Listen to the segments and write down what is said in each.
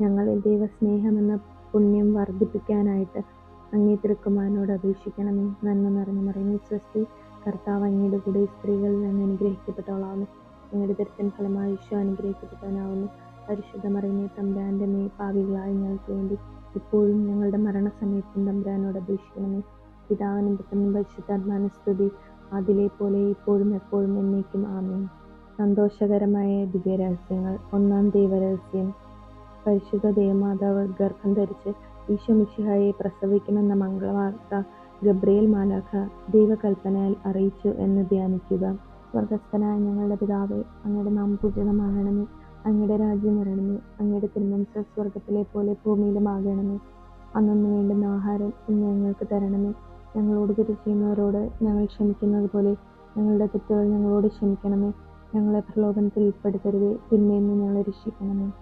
ഞങ്ങളിൽ ദൈവസ്നേഹം എന്ന പുണ്യം വർദ്ധിപ്പിക്കാനായിട്ട് അങ്ങേ തിരുക്കുമാരനോട് അപേക്ഷിക്കണമേ. നന്മ നിറഞ്ഞ മറിയുന്ന സ്വസ്തി കർത്താവ് അങ്ങയുടെ കൂടെ സ്ത്രീകളിൽ നിന്ന് അനുഗ്രഹിക്കപ്പെട്ടവളാവുന്നു അങ്ങയുടെ തിരുത്തൻ ഫലമായി ഈശോ അനുഗ്രഹിക്കപ്പെട്ടവനാവുന്നു പരിശുദ്ധ മറിയമേ തമ്പുരാന്റെ മേ പാവികളായ ഞങ്ങൾക്ക് വേണ്ടി ഇപ്പോഴും ഞങ്ങളുടെ മരണസമയത്തും തമ്പുരാനോട് അപേക്ഷിക്കണമേ. പിതാവിനും പുത്രനും പരിശുദ്ധാത്മാന സ്തുതി. അതിലെ പോലെ ഇപ്പോഴും എപ്പോഴും എന്നേക്കും ആമേൻ. സന്തോഷകരമായ ദിവ്യരഹസ്യങ്ങൾ. ഒന്നാം ദൈവരഹസ്യം. പരിശുദ്ധ ദേവമാതാവ് ഗർഭം ധരിച്ച് ഈശോ മിശിഹായെ പ്രസവിക്കുമെന്ന മംഗളവാർത്ത ഗബ്രിയേൽ മാലാഖ ദൈവകൽപ്പനയിൽ അറിയിച്ചു എന്ന് ധ്യാനിക്കുക. സ്വർഗസ്ഥനായ ഞങ്ങളുടെ പിതാവേ അങ്ങയുടെ നാം പൂജിതമാകണമേ. അങ്ങയുടെ രാജ്യം വരണമേ. അങ്ങയുടെ തിരുമനസ് സ്വർഗത്തിലെ പോലെ ഭൂമിയിലും അന്നൊന്നു അന്നു വേണ്ടുന്ന ആഹാരം ഇന്ന് ഞങ്ങൾക്ക് തരണമേ. ഞങ്ങളോട് തിരിച്ചുന്നവരോട് ഞങ്ങൾ ക്ഷമിക്കുന്നത് പോലെ ഞങ്ങളുടെ തെറ്റുകൾ ഞങ്ങളോട് ക്ഷമിക്കണമേ. ഞങ്ങളെ പ്രലോഭനത്തിൽ ഉൾപ്പെടുത്തരുതേ. നിന്ന് ഞങ്ങളെ രക്ഷിക്കണമേ.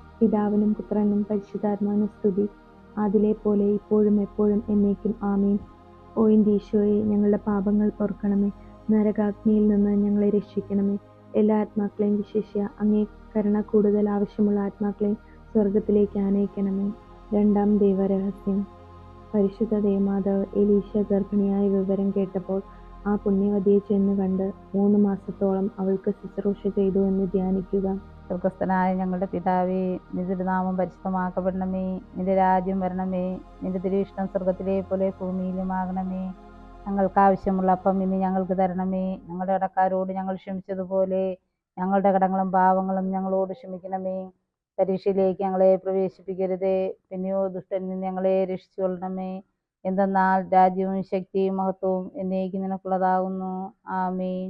പിതാവിനും പുത്രനും പരിശുദ്ധാത്മാവിനും സ്തുതി. അതിലെ പോലെ ഇപ്പോഴും എപ്പോഴും എന്നേക്കും ആമീൻ. ഓ ഈശോയെ ഞങ്ങളുടെ പാപങ്ങൾ പൊറുക്കണമേ നരകാഗ്നിയിൽ നിന്ന് ഞങ്ങളെ രക്ഷിക്കണമേ. എല്ലാ ആത്മാക്കളെയും വിശേഷിയ അങ്ങേ കരുണ കൂടുതൽ ആവശ്യമുള്ള ആത്മാക്കളെയും സ്വർഗത്തിലേക്ക് ആനയിക്കണമേ. രണ്ടാം ദൈവരഹസ്യം. പരിശുദ്ധ ദേവമാതാവ് എലീശ ഗർഭിണിയായ വിവരം കേട്ടപ്പോൾ ആ പുണ്യവതിയെ ചെന്ന് കണ്ട് മൂന്ന് മാസത്തോളം അവൾക്ക് ശുശ്രൂഷ ചെയ്തു എന്ന് ധ്യാനിക്കുക. സ്വർഗസ്ഥനായ ഞങ്ങളുടെ പിതാവേ നിന്റെ നാമം പരിശുദ്ധമാക്കപ്പെടണമേ നിന്റെ രാജ്യം വരണമേ നിന്റെ തിരുവിഷ്ടം സ്വർഗത്തിലെ പോലെ ഭൂമിയിലുമാകണമേ. ഞങ്ങൾക്ക് ആവശ്യമുള്ള അപ്പം ഇന്ന് ഞങ്ങൾക്ക് തരണമേ. ഞങ്ങളുടെ കടക്കാരോട് ഞങ്ങൾ ക്ഷമിച്ചതുപോലെ ഞങ്ങളുടെ കടങ്ങളും പാവങ്ങളും ഞങ്ങളോട് ക്ഷമിക്കണമേ. പരീക്ഷയിലേക്ക് ഞങ്ങളെ പ്രവേശിപ്പിക്കരുതേ. പിന്നെയോ ദുഷ്ടനിൽ നിന്ന് ഞങ്ങളെ രക്ഷിച്ചുകൊള്ളണമേ. എന്തെന്നാൽ രാജ്യവും ശക്തിയും മഹത്വവും എന്നേക്ക് നിനക്കുള്ളതാകുന്നു. ആമീൻ.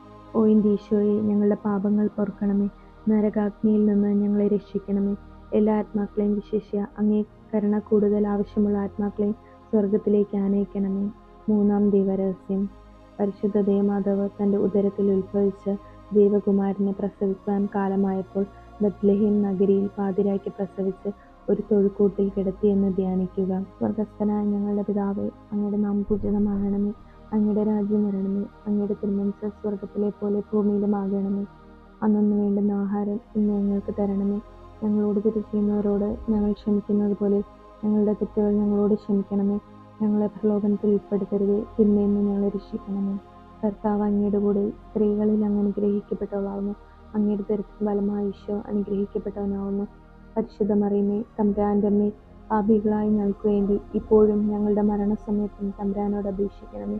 ഓ എന്റെ ഈശോയെ ഞങ്ങളുടെ പാപങ്ങൾ പൊറുക്കണമേ നരകാഗ്നിയിൽ നിന്ന് ഞങ്ങളെ രക്ഷിക്കണമേ. എല്ലാ ആത്മാക്കളെയും വിശേഷ്യ അങ്ങേ കരുണ കൂടുതൽ ആവശ്യമുള്ള ആത്മാക്കളെയും സ്വർഗത്തിലേക്ക് ആനയിക്കണമേ. മൂന്നാം ദൈവരഹസ്യം. പരിശുദ്ധ ദേവമാധവ് തന്റെ ഉദരത്തിൽ ഉത്ഭവിച്ച് ദേവകുമാരനെ പ്രസവിക്കാൻ കാലമായപ്പോൾ ബത്ലഹീം നഗരിയിൽ പാതിരായ്ക്ക് പ്രസവിച്ച് ഒരു തൊഴുക്കൂട്ടിൽ കിടത്തിയെന്ന് ധ്യാനിക്കുക. സ്വർഗസ്ഥനായ ഞങ്ങളുടെ പിതാവേ അങ്ങയുടെ നാം പൂജിതമാകണമേ. അങ്ങയുടെ രാജ്യം വരണമേ അങ്ങയുടെ തിരുമനസ് സ്വർഗത്തിലെ പോലെ ഭൂമിയിലും ആകണമേ അന്നൊന്നു വേണ്ടുന്ന ആഹാരം ഇന്ന് ഞങ്ങൾക്ക് തരണമേ ഞങ്ങളോട് തിരിക്കുന്നവരോട് ഞങ്ങൾ ക്ഷമിക്കുന്നത് പോലെ ഞങ്ങളുടെ തെറ്റുകൾ ഞങ്ങളോട് ക്ഷമിക്കണമേ. ഞങ്ങളെ പ്രലോഭനത്തിൽ ഉൾപ്പെടുത്തരുതേ. തിന്മയെന്ന് ഞങ്ങളെ രക്ഷിക്കണമേ. കർത്താവ് അങ്ങയുടെ കൂടെ സ്ത്രീകളിൽ അങ്ങ് അനുഗ്രഹിക്കപ്പെട്ടവളാവുന്നു. അങ്ങയുടെ തരത്തിൽ ബലമായ ഈശോ അനുഗ്രഹിക്കപ്പെട്ടവനാവുന്നു. പരിശുദ്ധ മറിയമേ തമ്പുരാന്റെ അമ്മേ പാപികളായി ഞങ്ങൾക്ക് വേണ്ടി ഇപ്പോഴും ഞങ്ങളുടെ മരണസമയത്തും തമ്പുരാനോട് അപേക്ഷിക്കണമേ.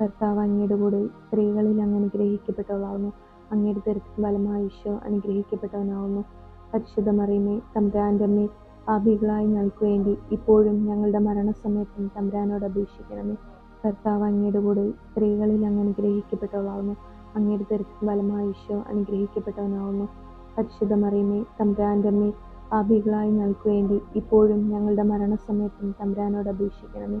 കർത്താവ് അങ്ങയുടെ കൂടെ സ്ത്രീകളിൽ അങ്ങ് അനുഗ്രഹിക്കപ്പെട്ടവളാവുന്നു അങ്ങയുടെ തരത്തിൽ ബലമായ ഈശോ അനുഗ്രഹിക്കപ്പെട്ടവനാവുന്നു. പരിശുദ്ധ മറിയമേ തമ്പുരാന്റെ അമ്മേ ഞങ്ങൾക്ക് വേണ്ടി ഇപ്പോഴും ഞങ്ങളുടെ മരണസമയത്തും തമ്പുരാനോട് അപേക്ഷിക്കണമേ. കർത്താവ് അങ്ങയുടെ കൂടെ സ്ത്രീകളിൽ അങ്ങ് അനുഗ്രഹിക്കപ്പെട്ടവളാവുന്നു അങ്ങയുടെ തരത്തിൽ ബലമായ ഈശോ അനുഗ്രഹിക്കപ്പെട്ടവനാവുന്നു. പരിശുദ്ധ മറിയമേ തമ്പുരാന്റെ അമ്മേ ഞങ്ങൾക്ക് വേണ്ടി ഇപ്പോഴും ഞങ്ങളുടെ മരണസമയത്തും തമ്പുരാനോട് അപേക്ഷിക്കണമേ.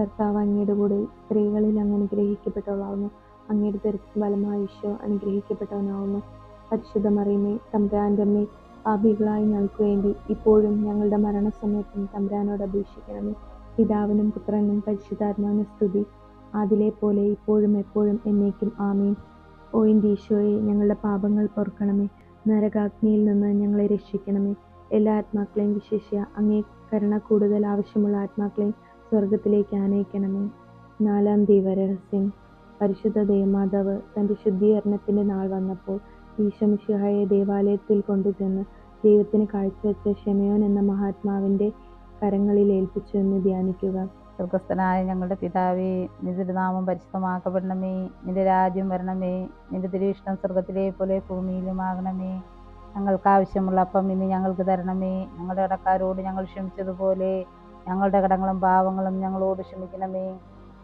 കർത്താവ് അങ്ങയുടെ കൂടെ സ്ത്രീകളിൽ അങ്ങ് അനുഗ്രഹിക്കപ്പെട്ടവളാവുന്നു അങ്ങയുടെ തരത്തിൽ ബലമായ ഈശോ അനുഗ്രഹിക്കപ്പെട്ടവനാവുന്നു. പരിശുദ്ധ തമ്പുരാന്റെ അമ്മേ പാപികളായി ഞങ്ങൾക്ക് വേണ്ടി ഇപ്പോഴും ഞങ്ങളുടെ മരണസമയത്തും തമ്പുരാനോട് അപേക്ഷിക്കണമേ. പിതാവിനും പുത്രനും പരിശുദ്ധാത്മാവിനും സ്തുതി. അതിലെ പോലെ ഇപ്പോഴും എപ്പോഴും എന്നേക്കും ആമീൻ. ഓ എന്റെ ഈശോയെ ഞങ്ങളുടെ പാപങ്ങൾ പൊറുക്കണമേ നരകാഗ്നിയിൽ നിന്ന് ഞങ്ങളെ രക്ഷിക്കണമേ. എല്ലാ ആത്മാക്കളെയും വിശേഷിയ അങ്ങേ കരുണ കൂടുതൽ ആവശ്യമുള്ള ആത്മാക്കളെയും സ്വർഗത്തിലേക്ക് ആനയിക്കണമേ. നാലാം ദൈവരഹസ്യം. പരിശുദ്ധ ദേവമാതാവ് തന്റെ ശുദ്ധീകരണത്തിന്റെ നാൾ വന്നപ്പോൾ ഈശമിഷിഹായെ ദേവാലയത്തിൽ കൊണ്ടുചെന്ന് ദൈവത്തിന് കാഴ്ചവെച്ച ഷെമയോൻ എന്ന മഹാത്മാവിന്റെ കരങ്ങളിൽ ഏൽപ്പിച്ചു എന്ന് ധ്യാനിക്കുക. സ്വർഗസ്ഥനായ ഞങ്ങളുടെ പിതാവേ നിന്റെ നാമം പരിശുദ്ധമാക്കപ്പെടണമേ. നിന്റെ രാജ്യം വരണമേ. നിന്റെ തിരുവിഷ്ടം സ്വർഗത്തിലെ പോലെ ഭൂമിയിലുമാകണമേ. ഞങ്ങൾക്ക് ആവശ്യമുള്ള അപ്പം ഇന്ന് ഞങ്ങൾക്ക് തരണമേ. ഞങ്ങളുടെ ഇടക്കാരോട് ഞങ്ങൾ ക്ഷമിച്ചതുപോലെ ഞങ്ങളുടെ കടങ്ങളും പാവങ്ങളും ഞങ്ങളോട് ക്ഷമിക്കണമേ.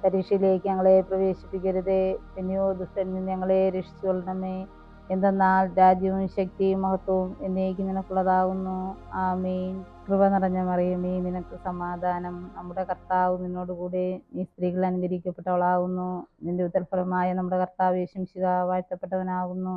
പരീക്ഷയിലേക്ക് ഞങ്ങളെ പ്രവേശിപ്പിക്കരുതേ. പിന്നെയോ ദുഷ്ടനിൽ ഞങ്ങളെ രക്ഷിച്ചുകൊള്ളണമേ. എന്തെന്നാൽ രാജ്യവും ശക്തിയും മഹത്വവും എന്നേക്ക് നിനക്കുള്ളതാകുന്നു. മീൻ കൃപ നിറഞ്ഞ മറിയമേ നിനക്ക് സമാധാനം. നമ്മുടെ കർത്താവ് നിന്നോടുകൂടെ നീ സ്ത്രീകൾ അനുകരിക്കപ്പെട്ടവളാവുന്നു നിന്റെ ഉത്തരഫലമായ നമ്മുടെ കർത്താവ് യേശുശിക വാഴ്ത്തപ്പെട്ടവനാകുന്നു.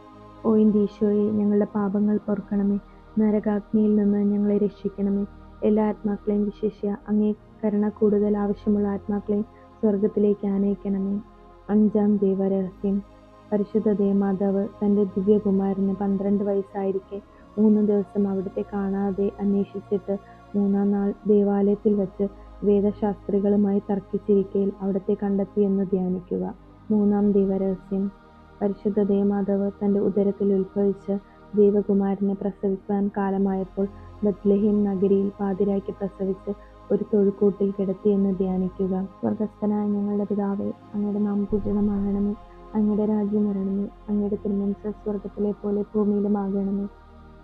ഓ എന്റെ ഈശോയെ ഞങ്ങളുടെ പാപങ്ങൾ പൊറുക്കണമേ നരകാഗ്നിയിൽ നിന്ന് ഞങ്ങളെ രക്ഷിക്കണമേ. എല്ലാ ആത്മാക്കളെയും വിശേഷ്യ അങ്ങേ കരുണ കൂടുതൽ ആവശ്യമുള്ള ആത്മാക്കളെയും സ്വർഗത്തിലേക്ക് ആനയിക്കണമേ. അഞ്ചാം ദൈവരഹസ്യം. പരിശുദ്ധ ദേവമാതാവ് തന്റെ ദിവ്യകുമാരന് പന്ത്രണ്ട് വയസ്സായിരിക്കെ. മൂന്ന് ദിവസം അവിടുത്തെ കാണാതെ അന്വേഷിച്ചിട്ട് മൂന്നാം നാൾ ദേവാലയത്തിൽ വച്ച് വേദശാസ്ത്രികളുമായി തർക്കിച്ചിരിക്കയിൽ അവിടുത്തെ കണ്ടെത്തിയെന്ന് ധ്യാനിക്കുക. മൂന്നാം ദൈവരഹസ്യം. പരിശുദ്ധ ദേവമാതാവ് തന്റെ ഉദരത്തിൽ ഉത്ഭവിച്ച് ദൈവകുമാരനെ പ്രസവിക്കാൻ കാലമായപ്പോൾ ബത്ലഹീം നഗരിയിൽ പാതിരാക്കി പ്രസവിച്ച് ഒരു തൊഴുക്കൂട്ടിൽ കിടത്തിയെന്ന് ധ്യാനിക്കുക. സ്വർഗസ്ഥനായ ഞങ്ങളുടെ പിതാവേ അങ്ങയുടെ നാം പൂജിതമാകണമേ. അങ്ങയുടെ രാജ്യം വരണമേ. അങ്ങയുടെ തിരുമനസ് സ്വർഗത്തിലെ പോലെ ഭൂമിയിലുമാകണമേ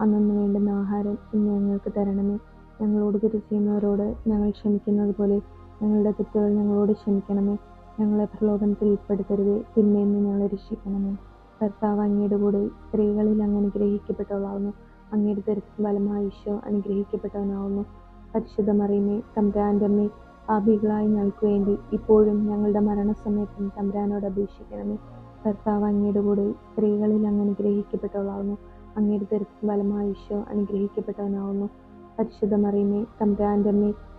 അന്നു വേണ്ടുന്ന ആഹാരം ഇന്ന് ഞങ്ങൾക്ക് തരണമേ. ഞങ്ങളോട് തിരിച്ചു ചെയ്യുന്നവരോട് ഞങ്ങൾ ക്ഷമിക്കുന്നത് പോലെ ഞങ്ങളുടെ തെറ്റുകൾ ഞങ്ങളോട് ക്ഷമിക്കണമേ. ഞങ്ങളെ പ്രലോഭനത്തിൽ ഉൾപ്പെടുത്തരുതേ. തിന്മയിൽ നിന്ന് ഞങ്ങളെ രക്ഷിക്കണമേ. കർത്താവ് അങ്ങയുടെ കൂടെ സ്ത്രീകളിൽ അങ്ങ് അനുഗ്രഹിക്കപ്പെട്ടവളാവുന്നു അങ്ങയുടെ ദരിദ്ര ഫലമായ ഈശോ അനുഗ്രഹിക്കപ്പെട്ടവനാവുന്നു. പരിശുദ്ധ മറിയമേ തമ്പ്രാന്റെ അമ്മേ ഞങ്ങൾക്ക് വേണ്ടി ഇപ്പോഴും ഞങ്ങളുടെ മരണസമയത്തും തമ്പ്രാനോട് അപേക്ഷിക്കണമേ. കർത്താവ് അങ്ങയുടെ കൂടെ സ്ത്രീകളിൽ അങ്ങ് അനുഗ്രഹിക്കപ്പെട്ടവളാവുന്നു അങ്ങയുടെ ദരിദ്ര ഫലമായ ഈശോ അനുഗ്രഹിക്കപ്പെട്ടവനാവുന്നു. പരിശുദ്ധ മറിയമേ തമ്പ്രാന്റെ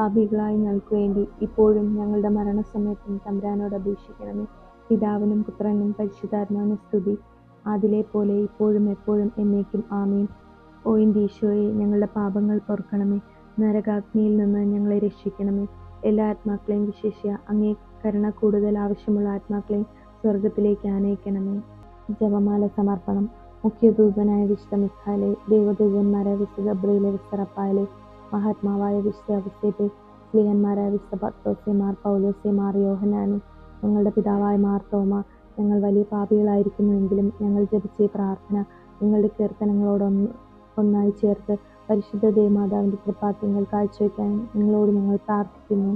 പാപികളായി ഞങ്ങൾക്ക് വേണ്ടി ഇപ്പോഴും ഞങ്ങളുടെ മരണസമയത്തും തമ്പുരാനോട് അപേക്ഷിക്കണമേ. പിതാവിനും പുത്രനും പരിശുദ്ധാത്മാവിനും സ്തുതി. ആദിലെ പോലെ ഇപ്പോഴും എപ്പോഴും എന്നേക്കും ആമീൻ. ഓ ഈശോയെ ഞങ്ങളുടെ പാപങ്ങൾ പൊറുക്കണമേ നരകാഗ്നിയിൽ നിന്ന് ഞങ്ങളെ രക്ഷിക്കണമേ. എല്ലാ ആത്മാക്കളെയും വിശേഷ അങ്ങേ കരുണ കൂടുതൽ ആവശ്യമുള്ള ആത്മാക്കളെയും സ്വർഗത്തിലേക്ക് ആനയിക്കണമേ. ജപമാല സമർപ്പണം. മുഖ്യദൂതനായ വിശുദ്ധ മിഖാലെ ദേവദൂതന്മാരായ വിശുദ്ധ ബ്രീലെ വിശുദ്ധ റപ്പായിലെ മഹാത്മാവായ വിശുദ്ധ അവസ്ഥയെ സ്ത്രീഹന്മാരായ വിശുദ്ധ പത്തോസെ മാർ പൗലോസെ മാർ യോഹനാന് ഞങ്ങളുടെ പിതാവായ മാർ തോമ ഞങ്ങൾ വലിയ പാപികളായിരിക്കുന്നുവെങ്കിലും ഞങ്ങൾ ജപിച്ച ഈ പ്രാർത്ഥന നിങ്ങളുടെ കീർത്തനങ്ങളോടൊന്ന് ഒന്നായി ചേർത്ത് പരിശുദ്ധ ദേവമാതാവിന്റെ കൃപാത്യങ്ങൾ കാഴ്ചവെക്കാൻ നിങ്ങളോട് ഞങ്ങൾ പ്രാർത്ഥിക്കുന്നു.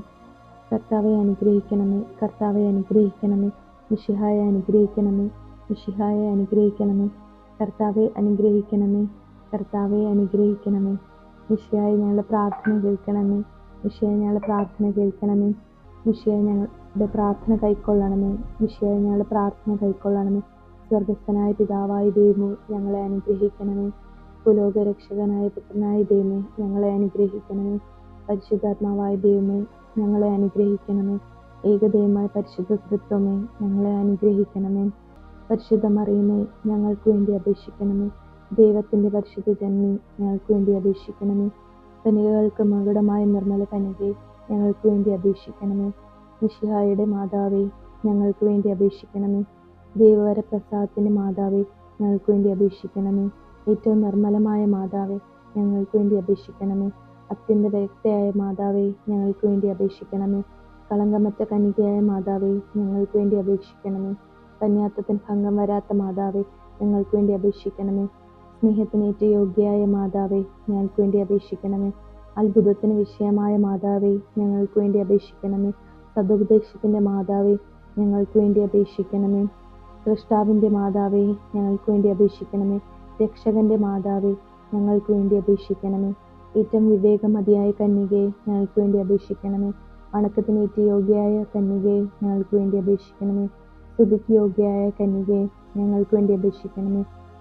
കർത്താവെ അനുഗ്രഹിക്കണമേ കർത്താവെ അനുഗ്രഹിക്കണമേ മിഷിഹായെ അനുഗ്രഹിക്കണമേ മിഷിഹായെ അനുഗ്രഹിക്കണമേ കർത്താവെ അനുഗ്രഹിക്കണമേ കർത്താവെ അനുഗ്രഹിക്കണമേ. മിഷിയായി ഞങ്ങളുടെ പ്രാർത്ഥന കേൾക്കണമേ. വിഷയായി ഞങ്ങളുടെ പ്രാർത്ഥന കേൾക്കണമേ. വിഷയായി ഞങ്ങളുടെ പ്രാർത്ഥന കൈക്കൊള്ളണമേ. വിഷയായി ഞങ്ങളുടെ പ്രാർത്ഥന കൈക്കൊള്ളണമേ. സ്വർഗസ്ഥനായ പിതാവായ ദൈവമേ ഞങ്ങളെ അനുഗ്രഹിക്കണമേ. പുലോകരക്ഷകനായ പുത്രനായ ദൈവമേ ഞങ്ങളെ അനുഗ്രഹിക്കണമേ. പരിശുദ്ധാത്മാവായ ദൈവമേ ഞങ്ങളെ അനുഗ്രഹിക്കണമേ. ഏകദൈവമായ പരിശുദ്ധ തൃത്വമേ ഞങ്ങളെ അനുഗ്രഹിക്കണമേ. പരിശുദ്ധ മറിയമേ ഞങ്ങൾക്ക് വേണ്ടി അപേക്ഷിക്കണമേ. ദൈവത്തിന്റെ പരിശുദ്ധ ജന്മി ഞങ്ങൾക്ക് വേണ്ടി അപേക്ഷിക്കണമേ. കനികകൾക്ക് മകുടമായ നിർമ്മല കനികെ ഞങ്ങൾക്ക് വേണ്ടി അപേക്ഷിക്കണമേ. മിഷിഹായുടെ മാതാവേ ഞങ്ങൾക്ക് വേണ്ടി അപേക്ഷിക്കണമേ. ദൈവവര പ്രസാദത്തിന്റെ മാതാവേ ഞങ്ങൾക്ക് വേണ്ടി അപേക്ഷിക്കണമേ. ഏറ്റവും നിർമ്മലമായ മാതാവേ ഞങ്ങൾക്ക് വേണ്ടി അപേക്ഷിക്കണമേ. അത്യന്ത വ്യക്തയായ മാതാവേ ഞങ്ങൾക്ക് വേണ്ടി അപേക്ഷിക്കണമേ. കളങ്കമറ്റ കനികയായ മാതാവേ ഞങ്ങൾക്ക് വേണ്ടി അപേക്ഷിക്കണമേ. കന്യാത്വത്തിന് ഭംഗം വരാത്ത മാതാവേ ഞങ്ങൾക്ക് വേണ്ടി അപേക്ഷിക്കണമേ. സ്നേഹത്തിനേറ്റ യോഗ്യയായ മാതാവേ ഞങ്ങൾക്ക് വേണ്ടി അപേക്ഷിക്കണമേ. അത്ഭുതത്തിന് വിഷയമായ മാതാവേ ഞങ്ങൾക്ക് വേണ്ടി അപേക്ഷിക്കണമേ. സതുപദേശത്തിന്റെ മാതാവേ ഞങ്ങൾക്ക് വേണ്ടി അപേക്ഷിക്കണമേ. സൃഷ്ടാവിന്റെ മാതാവേ ഞങ്ങൾക്ക് വേണ്ടി അപേക്ഷിക്കണമേ. രക്ഷകന്റെ മാതാവേ ഞങ്ങൾക്ക് വേണ്ടി അപേക്ഷിക്കണമേ. ഏറ്റവും വിവേകമതിയായ കന്യകയെ ഞങ്ങൾക്ക് വേണ്ടി അപേക്ഷിക്കണമേ. വണക്കത്തിനേറ്റ് യോഗ്യയായ കന്യകയെ ഞങ്ങൾക്ക് വേണ്ടി അപേക്ഷിക്കണമേ. സ്തുതിക്ക് യോഗ്യയായ കന്യകയെ ഞങ്ങൾക്ക് വേണ്ടി അപേക്ഷിക്കണമേ.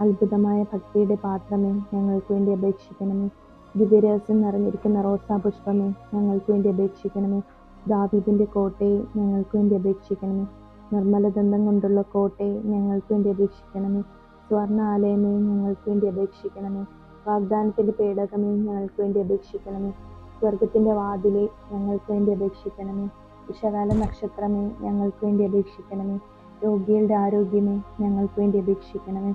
അത്ഭുതമായ ഭക്തിയുടെ പാത്രമേ ഞങ്ങൾക്ക് വേണ്ടി അപേക്ഷിക്കണമേ. ദിവ്യരഹസ്യം നിറഞ്ഞിരിക്കുന്ന റോസാ പുഷ്പമേ ഞങ്ങൾക്ക് വേണ്ടി അപേക്ഷിക്കണമേ. ദാവീദിന്റെ കോട്ടയെ ഞങ്ങൾക്ക് വേണ്ടി അപേക്ഷിക്കണമേ. നിർമ്മല ദന്തം കൊണ്ടുള്ള കോട്ടയെ ഞങ്ങൾക്ക് വേണ്ടി അപേക്ഷിക്കണമേ. സ്വർണ ആലയമേ ഞങ്ങൾക്ക് വേണ്ടി അപേക്ഷിക്കണമേ. വാഗ്ദാനത്തിന്റെ പേടകമേ ഞങ്ങൾക്ക് വേണ്ടി അപേക്ഷിക്കണമേ. സ്വർഗത്തിന്റെ വാതിലെ ഞങ്ങൾക്ക് വേണ്ടി അപേക്ഷിക്കണമേ. വിഷകാല നക്ഷത്രമേ ഞങ്ങൾക്ക് വേണ്ടി അപേക്ഷിക്കണമേ. രോഗികളുടെ ആരോഗ്യമേ ഞങ്ങൾക്ക് വേണ്ടി അപേക്ഷിക്കണമേ.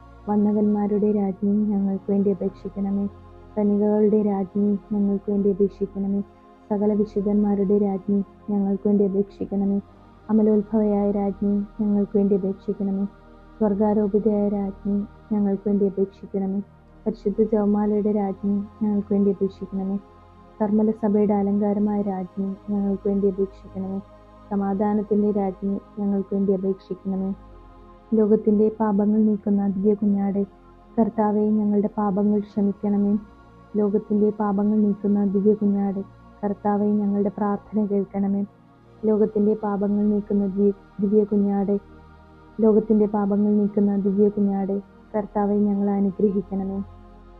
വന്നകന്മാരുടെ രാജ്ഞി ഞങ്ങൾക്ക് വേണ്ടി അപേക്ഷിക്കണമേ. കനികകളുടെ രാജ്ഞി ഞങ്ങൾക്ക് വേണ്ടി അപേക്ഷിക്കണമേ. സകല വിശുദ്ധന്മാരുടെ രാജ്ഞി ഞങ്ങൾക്ക് വേണ്ടി അപേക്ഷിക്കണമേ. അമലോത്ഭവയായ രാജ്ഞി ഞങ്ങൾക്ക് വേണ്ടി അപേക്ഷിക്കണമേ. സ്വർഗാരോപിതയായ രാജ്ഞി ഞങ്ങൾക്ക് വേണ്ടി അപേക്ഷിക്കണമേ. പരിശുദ്ധ ജവമാലയുടെ രാജ്ഞി ഞങ്ങൾക്ക് വേണ്ടി അപേക്ഷിക്കണമേ. കർമ്മല സഭയുടെ അലങ്കാരമായ രാജ്ഞി ഞങ്ങൾക്ക് വേണ്ടി അപേക്ഷിക്കണമേ. സമാധാനത്തിന്റെ രാജ്ഞി ഞങ്ങൾക്ക് വേണ്ടി അപേക്ഷിക്കണമേ. ലോകത്തിന്റെ പാപങ്ങൾ നീക്കുന്ന ദിവ്യ കുഞ്ഞാടെ കർത്താവെ ഞങ്ങളുടെ പാപങ്ങൾ ക്ഷമിക്കണമേ. ലോകത്തിന്റെ പാപങ്ങൾ നീക്കുന്ന ദിവ്യ കുഞ്ഞാടെ കർത്താവെ ഞങ്ങളുടെ പ്രാർത്ഥന കേൾക്കണമേ. ലോകത്തിന്റെ പാപങ്ങൾ നീക്കുന്ന ദിവ്യ കുഞ്ഞാടെ ലോകത്തിന്റെ പാപങ്ങൾ നീക്കുന്ന ദിവ്യ കുഞ്ഞാടെ കർത്താവെ ഞങ്ങളെ അനുഗ്രഹിക്കണമേ.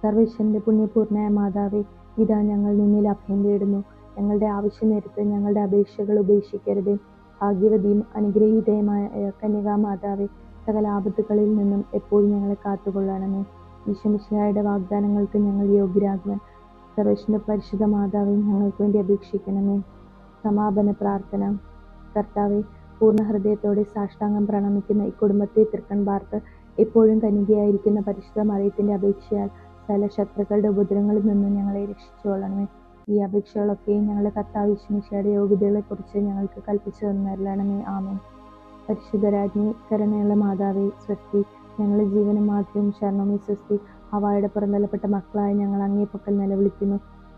സർവേശ്വരന്റെ പുണ്യപൂർണയ മാതാവേ ഇതാ ഞങ്ങൾ നിന്നിൽ അഭയം തേടുന്നു. ഞങ്ങളുടെ ആവശ്യം നേരത്ത് ഞങ്ങളുടെ അപേക്ഷകൾ ഉപേക്ഷിക്കരുതേ. ഭാഗ്യവതിയും അനുഗ്രഹീതയുമായ കന്യകാമാതാവേ സകല ആപത്തുകളിൽ നിന്നും എപ്പോഴും ഞങ്ങളെ കാത്തുകൊള്ളണമേ. ഈശ്വമിശിഹായുടെ വാഗ്ദാനങ്ങൾക്ക് ഞങ്ങൾ യോഗ്യരാകുവാൻ സർവേശ്വര പരിശുദ്ധ മാതാവെ ഞങ്ങൾക്ക് വേണ്ടി അപേക്ഷിക്കണമേ. സമാപന പ്രാർത്ഥന. കർത്താവെ പൂർണ ഹൃദയത്തോടെ സാഷ്ടാംഗം പ്രണമിക്കുന്ന ഈ കുടുംബത്തെ തൃക്കൺ പാർത്ത് എപ്പോഴും കനികയായിരിക്കുന്ന പരിശുദ്ധ മറിയത്തിന്റെ അപേക്ഷയാൽ സകല ശത്രുക്കളുടെ ഉപദ്രവങ്ങളിൽ നിന്നും ഞങ്ങളെ രക്ഷിച്ചുകൊള്ളണമേ. ഈ അപേക്ഷകളൊക്കെയും ഞങ്ങളുടെ കർത്താവ് വിശ്വമിശയുടെ യോഗ്യതകളെക്കുറിച്ച് ഞങ്ങൾക്ക് കൽപ്പിച്ചു തന്നരണമേ ആമേൻ. പരിശുദ്ധരാജ്ഞി കരുണയുള്ള മാതാവേ സ്വസ്തി ഞങ്ങളുടെ ജീവനും മാത്രവും ശരണമേ സ്വസ്തി അവയുടെ പുറന്തള്ളപ്പെട്ട മക്കളായ ഞങ്ങൾ അങ്ങേപ്പക്കൽ നിലവിളിക്കുന്നു.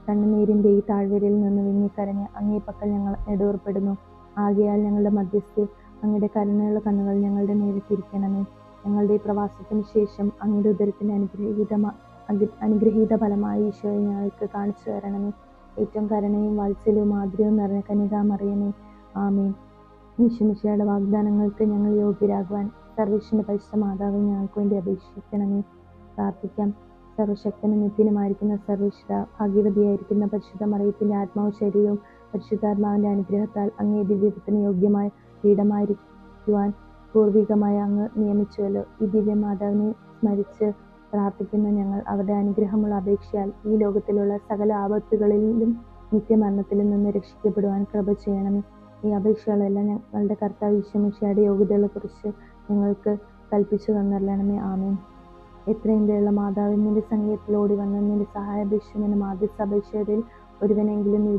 കണ്ണുനീരിന്റെ ഈ താഴ്വരയിൽ നിന്ന് വിങ്ങിക്കരഞ്ഞ് അങ്ങേ പക്കൽ ഞങ്ങൾ നെടുവേർപ്പെടുന്നു ആകയാൽ ഞങ്ങളുടെ മധ്യസ്ഥ അങ്ങയുടെ കരുണയുള്ള കണ്ണുകൾ ഞങ്ങളുടെ നേരെ തിരിക്കണമേ. ഞങ്ങളുടെ ഈ പ്രവാസത്തിന് ശേഷം അങ്ങയുടെ ഉദരത്തിന്റെ അനുഗ്രഹീത അനുഗ്രഹീത ഫലമായ ഈശോയെ ഞങ്ങൾക്ക് കാണിച്ചു തരണമേ. ഏറ്റവും കരുണയും വാത്സല്യവും ആദ്രവും നിറഞ്ഞ കനികാമറിയമേ ആമേൻ. ഈശ്വമിശയുടെ വാഗ്ദാനങ്ങൾക്ക് ഞങ്ങൾ യോഗ്യരാകുവാൻ സർവേശ്വരന്റെ പരിശുദ്ധ മാതാവ് ഞങ്ങൾക്ക് വേണ്ടി അപേക്ഷിക്കണമേ. പ്രാർത്ഥിക്കാം. സർവശക്തനും നിത്യനുമായിരിക്കുന്ന സർവേശ്വര ഭാഗ്യവതിയായിരിക്കുന്ന പരിശുദ്ധ മറിയത്തിന്റെ ആത്മാവ് ശരീരവും പരിശുദ്ധാത്മാവിന്റെ അനുഗ്രഹത്താൽ അങ്ങേ ദിവ്യത്തിന് യോഗ്യമായ പീഠമായിരിക്കുവാൻ പൂർവികമായി അങ്ങ് നിയമിച്ചുവല്ലോ. ഈ ദിവ്യമാതാവിനെ സ്മരിച്ച് പ്രാർത്ഥിക്കുന്ന ഞങ്ങൾ അവരുടെ അനുഗ്രഹമുള്ള അപേക്ഷയാൽ ഈ ലോകത്തിലുള്ള സകല ആപത്തുകളിലും നിത്യമരണത്തിലും നിന്ന് രക്ഷിക്കപ്പെടുവാൻ കൃപ ചെയ്യണമേ. ഈ അപേക്ഷകളെല്ലാം ഞങ്ങളുടെ കർത്താവ് ഈശ്വമിഷയുടെ യോഗ്യതകളെക്കുറിച്ച് ഞങ്ങൾക്ക് കൽപ്പിച്ചു തന്നരണമേ ആമേൻ. എത്രയും ദയുള്ള മാതാവ് നിന്റെ സംഗീതത്തിലോടി വന്ന നിന്റെ സഹായാപേക്ഷമെന്ന് മാധ്യസ്ഥ അപേക്ഷയിൽ ഒരുവനെങ്കിലും നീ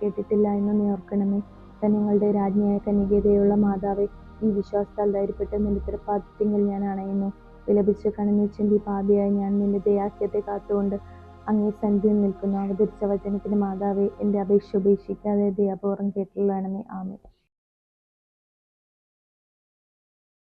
കേട്ടിട്ടില്ല എന്ന് നീ ഓർക്കണമേ. കന്യങ്ങളുടെ രാജ്ഞിയായ കനികതയുള്ള മാതാവെ ഈ വിശ്വാസത്താൽ ധൈര്യപ്പെട്ട് നിന്റെ തൃപ്പാദത്തിങ്കിൽ ഞാൻ അണയുന്നു. വിലപിച്ച് കണ്ണുനീർ പാതയായി ഞാൻ നിന്റെ ദയാഖ്യത്തെ കാത്തുകൊണ്ട് അങ്ങേ സന്ധ്യം നിൽക്കുന്നു അവതരിച്ച വചനത്തിന് മാതാവേ എന്റെ അപേക്ഷ ഉപേക്ഷിക്കാതെ ദയാപൂർവം കേട്ടുള്ളണമേ ആമേ